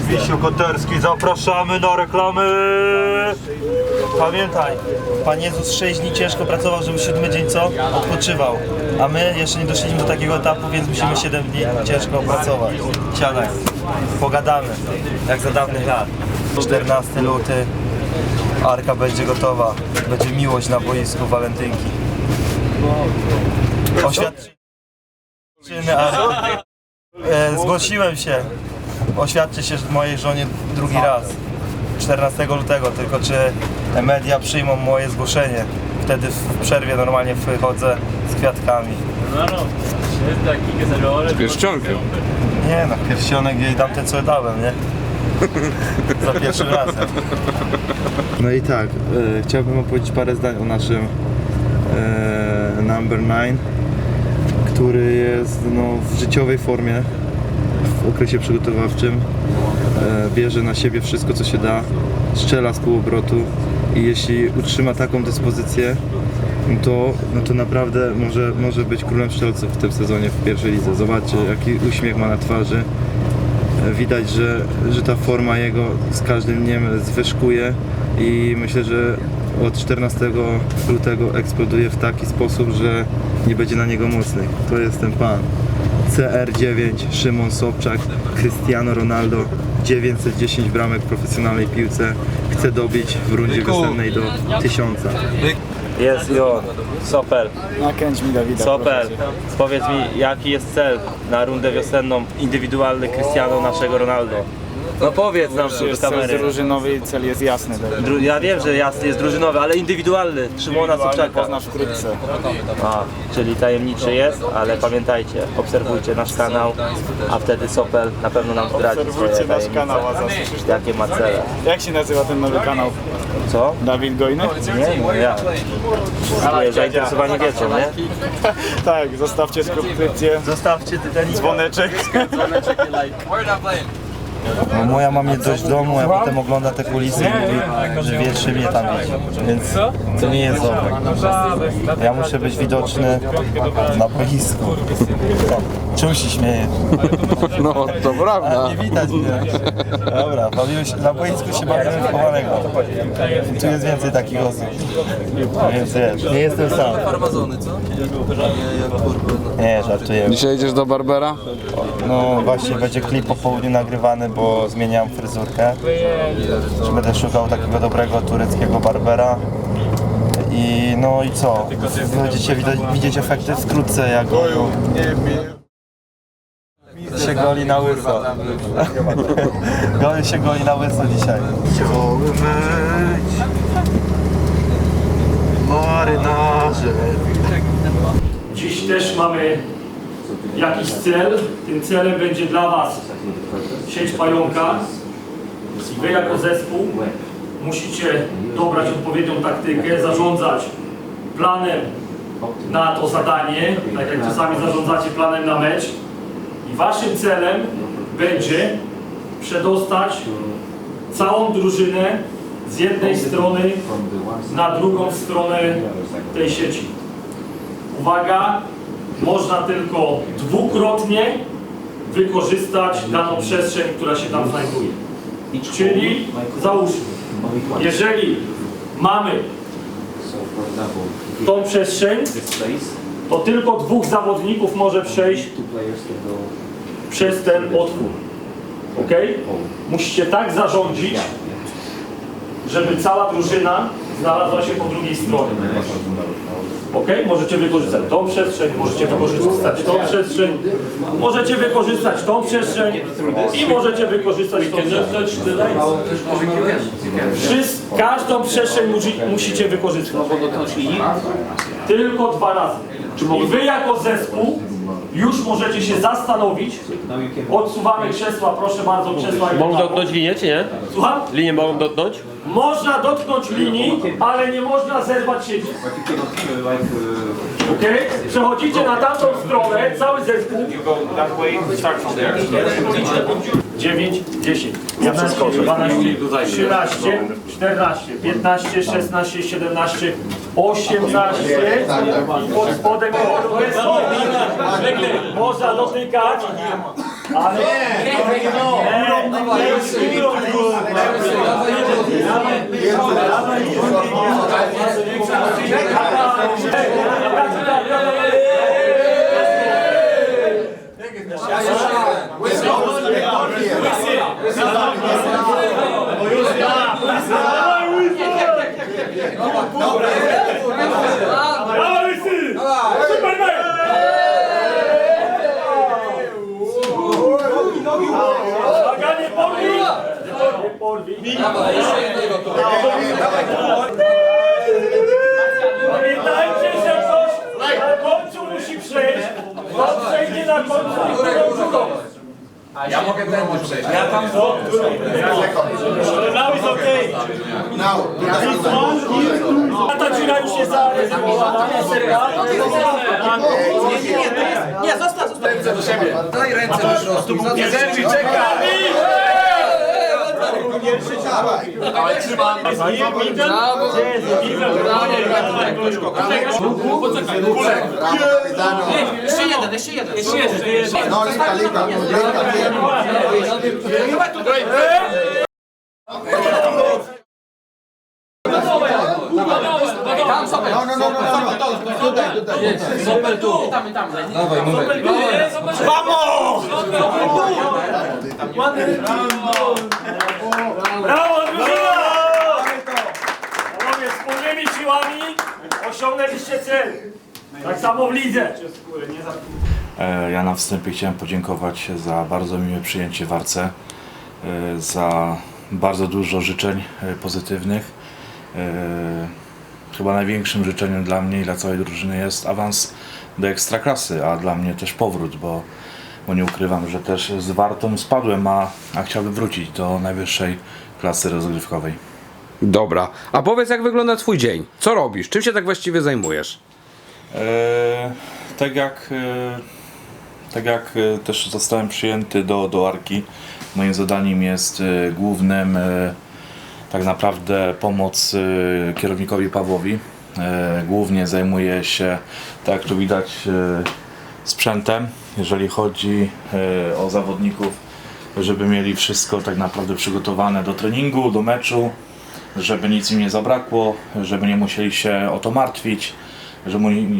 Wisiu Koterski, zapraszamy na reklamy! Pamiętaj, Pan Jezus 6 dni ciężko pracował, żeby siódmy dzień co? Odpoczywał. A my jeszcze nie doszliśmy do takiego etapu, więc musimy 7 dni ciężko pracować. Siadaj, pogadamy, jak za dawnych lat. 14 luty, Arka będzie gotowa, będzie miłość na boisku walentynki. Oświadczyny, a... E, zgłosiłem się. Oświadczę się mojej żonie drugi raz. 14 lutego, tylko czy media przyjmą moje zgłoszenie. Wtedy w przerwie normalnie wychodzę z kwiatkami. Pierścionkiem. Nie no, pierścionek jej dam ten co dałem, nie? Za pierwszym razem. No i tak, e, chciałbym opowiedzieć parę zdań o naszym e, number 9, który jest no, w życiowej formie, w okresie przygotowawczym. E, bierze na siebie wszystko co się da, strzela z półobrotu i jeśli utrzyma taką dyspozycję, to, no to naprawdę może, może być królem strzelców w tym sezonie w pierwszej lidze. Zobaczcie jaki uśmiech ma na twarzy. E, Widać, że, że ta forma jego z każdym dniem zwyżkuje i myślę, że od 14 lutego eksploduje w taki sposób, że nie będzie na niego mocnych. To jest ten pan. CR9, Szymon Sobczak, Cristiano Ronaldo, 910 bramek w profesjonalnej piłce. Chce dobić w rundzie wiosennej do 1000. Jest i on, Sopel. Nakręć mi Dawida. Sopel, powiedz mi, jaki jest cel na rundę wiosenną indywidualny Cristiano naszego Ronaldo? No powiedz nam tu do Jest cel kamery. drużynowy i cel jest jasny. Dawid. Dru- Ja wiem, że jasny jest drużynowy, ale indywidualny, Szymona Sobczaka. Poznasz wkrótce. A, czyli tajemniczy jest, ale pamiętajcie, obserwujcie nasz kanał, a wtedy Sopel na pewno nam zdradzi swoje Obserwujcie nasz tajemnice, kanał, a zasłyszysz jakie ma cele. Jak się nazywa ten nowy kanał? Co? Dawid Gojny? Nie, no ja. Wszystkie zainteresowani wiedzą, nie? Tak, zostawcie subskrypcję, Zostawcie Titanica. dzwoneczek. No, moja ma mieć coś w domu, a potem ogląda te kulisy i mówi, że mnie tam idzie. Więc to nie jest dobre. Ja muszę być widoczny na boisku. Czemu się śmieje? No, to prawda. Nie widać mnie. Dobra, bawimy się, na boisku się bawimy w chowanego. Tu jest więcej takich osób. Więc wiesz, nie jestem sam. Farmazony, co? Nie, żartuję. Dzisiaj idziesz do Barbera? No właśnie będzie klip po południu nagrywany, bo zmieniam fryzurkę. Że będę szukał takiego dobrego tureckiego barbera. I no i co? Będziecie widać, widzieć efekty wkrótce jak się goli na łyso. Goli się goli na łyso dzisiaj. Chciałbym być marynarze. Dziś też mamy jakiś cel. Tym celem będzie dla Was sieć pająka. I Wy jako zespół musicie dobrać odpowiednią taktykę, zarządzać planem na to zadanie, tak jak czasami zarządzacie planem na mecz. I Waszym celem będzie przedostać całą drużynę z jednej strony na drugą stronę tej sieci. Uwaga, można tylko dwukrotnie wykorzystać daną przestrzeń, która się tam znajduje. Czyli załóżmy, jeżeli mamy tą przestrzeń, to tylko dwóch zawodników może przejść przez ten otwór. Ok? Musicie tak zarządzić, żeby cała drużyna znalazła się po drugiej stronie. Ok? Możecie wykorzystać tą przestrzeń, możecie wykorzystać tą przestrzeń, możecie wykorzystać tą przestrzeń i możecie wykorzystać tą przestrzeń. Wszyscy, każdą przestrzeń musi, musicie wykorzystać. Tylko dwa razy. I wy jako zespół już możecie się zastanowić. Odsuwamy krzesła, proszę bardzo, krzesła. i Mogą boku. dotknąć linię, czy nie? Słucham? Linię mogą dotknąć? Można dotknąć linii, ale nie można zerwać sieci. Okej? Przechodzicie na tamtą stronę, cały zespół. 9, 10, ja przeskoczę, 12, 13, 14, 15, 16, 17, 18 i pod spodem można dotykać Ale... Nie, Dawaj, łysy! Superman! Uwaga, nie porwij! Nie porwij. Pamiętajcie, że ktoś na końcu musi przejść. Kto przejdzie na końcu, Ja mogę tędy przejść. Now is okay. A ta dziura już jest zarezerwowana. Nie, zostaw, zostaw. Daj ręce do środku. Jeżeli czeka! Ale trzymam. Jeszcze jeden, jeszcze jeden. Jeszcze jeden. No, linka, linka, linka, linka. Tam sobie. No, no, no, no. Tutaj, tutaj. Super tu. Tam, tam. Dawaj, numer. Brawo, drużyna! Panowie, wspólnymi siłami osiągnęliście cel. Tak samo w lidze. E, Ja na wstępie chciałem podziękować za bardzo miłe przyjęcie w Arce, e, za bardzo dużo życzeń e, pozytywnych. Chyba największym życzeniem dla mnie i dla całej drużyny jest awans do ekstraklasy, a dla mnie też powrót, bo, bo nie ukrywam, że też z Wartą spadłem, a, a chciałbym wrócić do najwyższej klasy rozgrywkowej. Dobra. A powiedz, jak wygląda Twój dzień? Co robisz? Czym się tak właściwie zajmujesz? E, tak jak, e, tak jak e, też zostałem przyjęty do, do Arki, moim zadaniem jest e, głównym e, tak naprawdę pomoc e, kierownikowi Pawłowi. E, głównie zajmuję się, tak jak tu widać, e, sprzętem, jeżeli chodzi e, o zawodników, żeby mieli wszystko tak naprawdę przygotowane do treningu, do meczu, żeby nic im nie zabrakło, żeby nie musieli się o to martwić,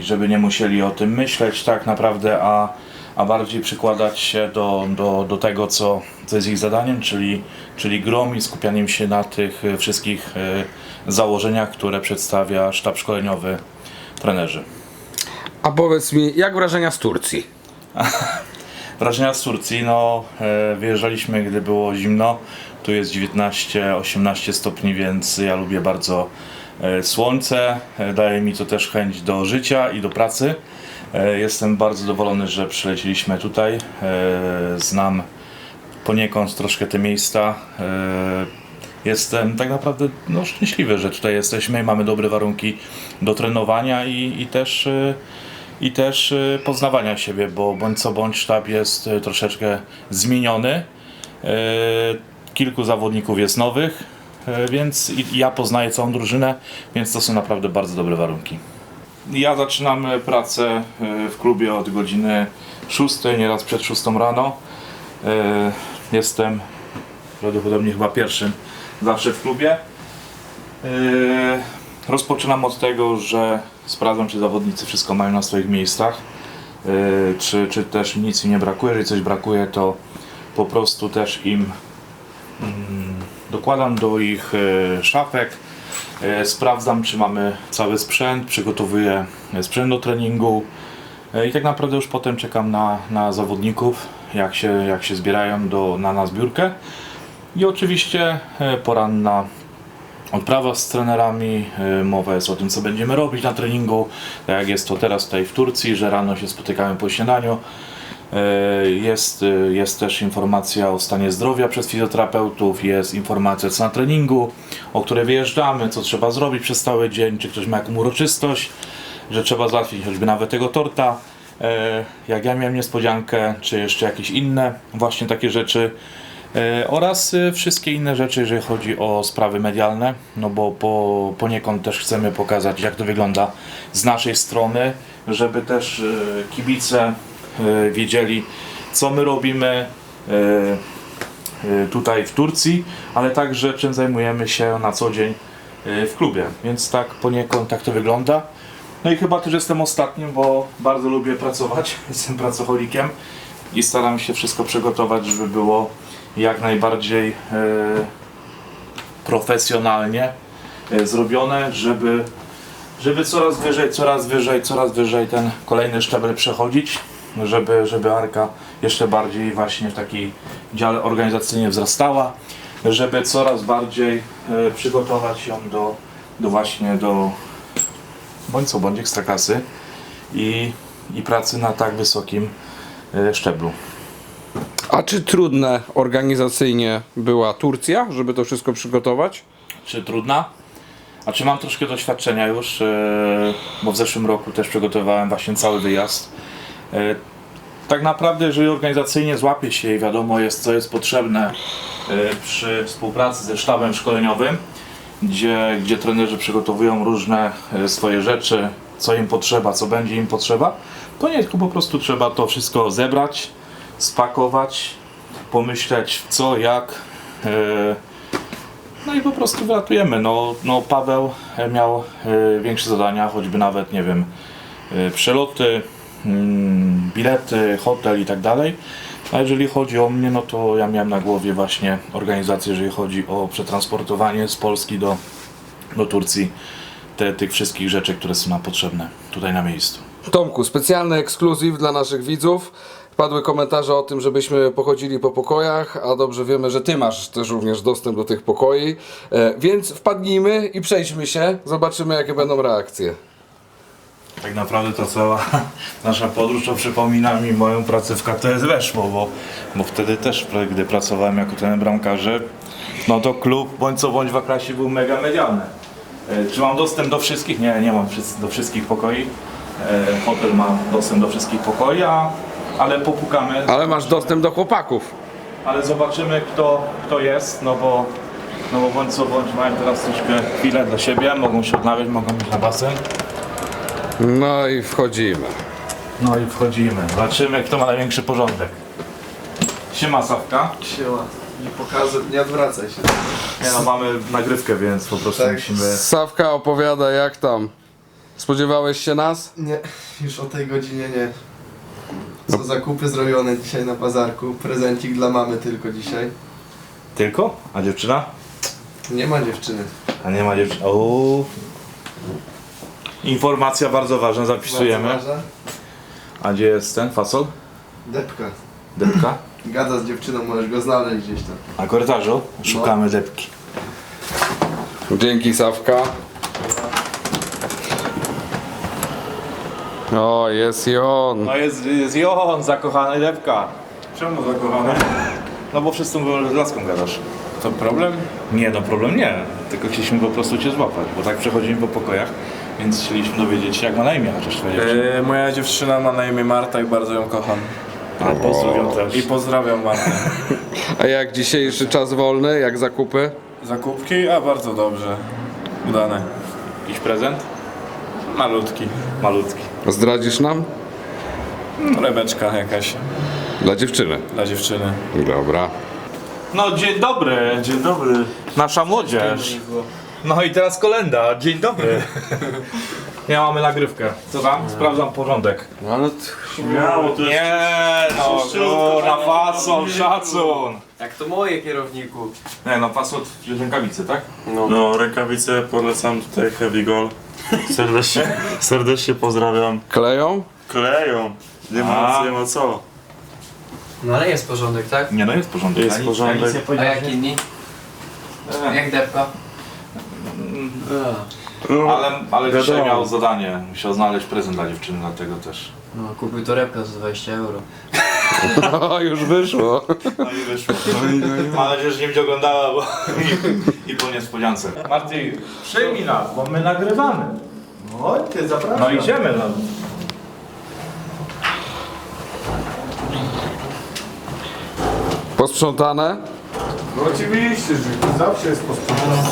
żeby, nie musieli o tym myśleć tak naprawdę, a, a bardziej przykładać się do, do, do tego, co, co jest ich zadaniem, czyli, czyli grom i skupianiem się na tych wszystkich e, założeniach, które przedstawia sztab szkoleniowy trenerzy. A powiedz mi, jak wrażenia z Turcji? Wrażenia z Turcji, no e, wyjeżdżaliśmy, gdy było zimno. Tu jest 19-18 stopni, więc ja lubię bardzo e, słońce. E, daje mi to też chęć do życia i do pracy. Jestem bardzo zadowolony, że przylecieliśmy tutaj. Znam poniekąd troszkę te miejsca. Jestem tak naprawdę no, szczęśliwy, że tutaj jesteśmy mamy dobre warunki do trenowania i, i też i też y, poznawania siebie, bo bądź co bądź sztab jest y, troszeczkę zmieniony. Y, Kilku zawodników jest nowych, więc ja poznaję całą drużynę, więc to są naprawdę bardzo dobre warunki. Ja zaczynam pracę w klubie od godziny 6, nieraz przed 6 rano. Jestem prawdopodobnie chyba pierwszym zawsze w klubie. Rozpoczynam od tego, że sprawdzam, czy zawodnicy wszystko mają na swoich miejscach, yy, czy, czy też nic im nie brakuje. Jeżeli coś brakuje, to po prostu też im mm, dokładam do ich yy, szafek, yy, sprawdzam, czy mamy cały sprzęt, przygotowuję sprzęt do treningu i tak naprawdę już potem czekam na, na zawodników, jak się, jak się zbierają do, na, na zbiórkę. I oczywiście poranna odprawa z trenerami, y, mowa jest o tym, co będziemy robić na treningu, tak jak jest to teraz tutaj w Turcji, że rano się spotykamy po śniadaniu. Y, Jest, y, jest też informacja o stanie zdrowia przez fizjoterapeutów, jest informacja co na treningu, o które wyjeżdżamy, co trzeba zrobić przez cały dzień, czy ktoś ma jakąś uroczystość, że trzeba załatwić choćby nawet tego torta. Jak ja miałem niespodziankę, czy jeszcze jakieś inne właśnie takie rzeczy. E, oraz e, wszystkie inne rzeczy, jeżeli chodzi o sprawy medialne, no bo po, poniekąd też chcemy pokazać, jak to wygląda z naszej strony, żeby też e, kibice wiedzieli, co my robimy, tutaj w Turcji, ale także czym zajmujemy się na co dzień w klubie. Więc tak poniekąd tak to wygląda. No i chyba też jestem ostatnim, bo bardzo lubię pracować, jestem pracocholikiem i staram się wszystko przygotować, żeby było jak najbardziej e, profesjonalnie e, zrobione, żeby, żeby coraz wyżej, coraz wyżej, coraz wyżej ten kolejny szczebel przechodzić, żeby, żeby Arka jeszcze bardziej właśnie w takiej dziale organizacyjnie wzrastała, żeby coraz bardziej e, przygotować ją do, do właśnie do bądź co bądź ekstraklasy i, i pracy na tak wysokim szczeblu. A czy trudne organizacyjnie była Turcja, żeby to wszystko przygotować? Czy trudna? A czy mam troszkę doświadczenia już, e, bo w zeszłym roku też przygotowałem właśnie cały wyjazd. E, Tak naprawdę, jeżeli organizacyjnie złapie się i wiadomo jest, co jest potrzebne e, przy współpracy ze sztabem szkoleniowym, gdzie, gdzie trenerzy przygotowują różne swoje rzeczy, co im potrzeba, co będzie im potrzeba, to nie, tylko po prostu trzeba to wszystko zebrać, spakować, pomyśleć co, jak, e, no i po prostu wylatujemy. No, no Paweł e, miał e, większe zadania, choćby nawet, nie wiem, przeloty, mm, bilety, hotel i tak dalej. A jeżeli chodzi o mnie, no to ja miałem na głowie właśnie organizację, jeżeli chodzi o przetransportowanie z Polski do, do Turcji te, tych wszystkich rzeczy, które są nam potrzebne tutaj na miejscu. Tomku, specjalny ekskluzyw dla naszych widzów. Padły komentarze o tym, żebyśmy pochodzili po pokojach, a dobrze wiemy, że ty masz też również dostęp do tych pokoi. E, więc wpadnijmy i przejdźmy się, zobaczymy jakie będą reakcje. Tak naprawdę to cała nasza podróż to przypomina mi moją pracę w KTS Weszło, bo, bo wtedy też, gdy pracowałem jako ten bramkarze, no to klub bądź co bądź w Akrasie był mega medialny. E, Czy mam dostęp do wszystkich? Nie, nie mam do wszystkich pokoi. E, Hotel ma dostęp do wszystkich pokoi, a, ale popukamy. Ale masz dostęp do chłopaków. Ale zobaczymy kto, kto jest, no bo, no bo bądź co bądź mają teraz troszkę chwilę dla siebie, mogą się odnawiać, mogą iść na basen. No i wchodzimy. No i wchodzimy. Zobaczymy, kto ma największy porządek. Siema, Sawka. Siema. Nie pokażę, nie odwracaj się. Nie no, mamy nagrywkę, więc po prostu Tak. musimy... Sawka opowiada jak tam. Spodziewałeś się nas? Nie, już o tej godzinie nie. Są zakupy zrobione dzisiaj na bazarku. Prezencik dla mamy tylko dzisiaj. Tylko? A dziewczyna? Nie ma dziewczyny. A nie ma dziewczyny. Ooo. Informacja bardzo ważna, zapisujemy. Bardzo ważna. A gdzie jest ten fasol? Depka. Depka? Gada z dziewczyną, możesz go znaleźć gdzieś tam. Na korytarzu? Szukamy depki. Dzięki Sawka. O, jest i on. No jest, jest i on, zakochany depka. Czemu zakochany? No bo wszyscy mówią, że z laską gadasz. To problem? Nie, no problem nie. Tylko chcieliśmy po prostu cię złapać, bo tak przechodzimy po pokojach, więc chcieliśmy dowiedzieć się, jak ma na imię chociaż twoja dziewczyna. E, moja dziewczyna ma na imię Marta i bardzo ją kocham. A pozdrowią też. I pozdrawiam Martę. A jak dzisiejszy czas wolny, jak zakupy? Zakupki? A bardzo dobrze. Udane. Jakiś prezent? Malutki. Malutki. Zdradzisz nam? Rebeczka jakaś Dla dziewczyny. dla dziewczyny. Dobra. No dzień dobry, dzień dobry. Nasza młodzież. No i teraz kolenda, dzień dobry. Ja mamy nagrywkę. Co tam? Sprawdzam porządek. No ale Śmiało, to Nie, no kurna, fason, szacun. Jak to moje kierowniku. Nie no, fason, rękawice, tak? No, rękawice polecam tutaj Heavy Goal. Serdecznie, serdecznie pozdrawiam. Kleją? Kleją. Nie A. ma, nie ma co. No ale jest porządek, tak? Nie no, jest porządek. Jest porządek. A jak inni? E, Jak depka? No, Ale, ale dzisiaj wiadomo. miał zadanie, musiał znaleźć prezent dla dziewczyny, dlatego też. No kupił torebkę za 20 euro. O, już wyszło. No i wyszło. Mam nadzieję, że nie będzie oglądała, bo i, i po niespodziance. Marty, przyjmij nas, bo my nagrywamy. Oj, ty zapraszam. No idziemy no. Posprzątane? No oczywiście, że zawsze jest posprzątane.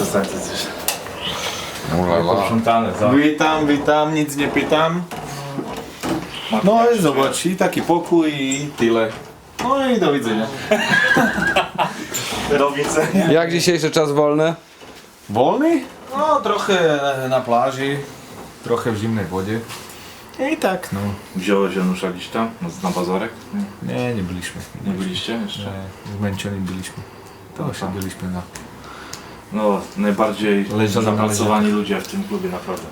Ulala. Posprzątane, za. Witam, witam, nic nie pytam. No i zobacz, i taki pokój i tyle. No i do widzenia. Do widzenia. Jak dzisiejszy czas wolny? Wolny? No trochę na plaży, trochę w zimnej wodzie. I tak, no. Wziąłeś Janusza gdzieś tam, na bazarek? Nie, nie byliśmy. Nie byliście jeszcze? Nie, zmęczeni byliśmy. To się byliśmy na... No, najbardziej Leży- zapracowani ludzie w tym klubie, naprawdę.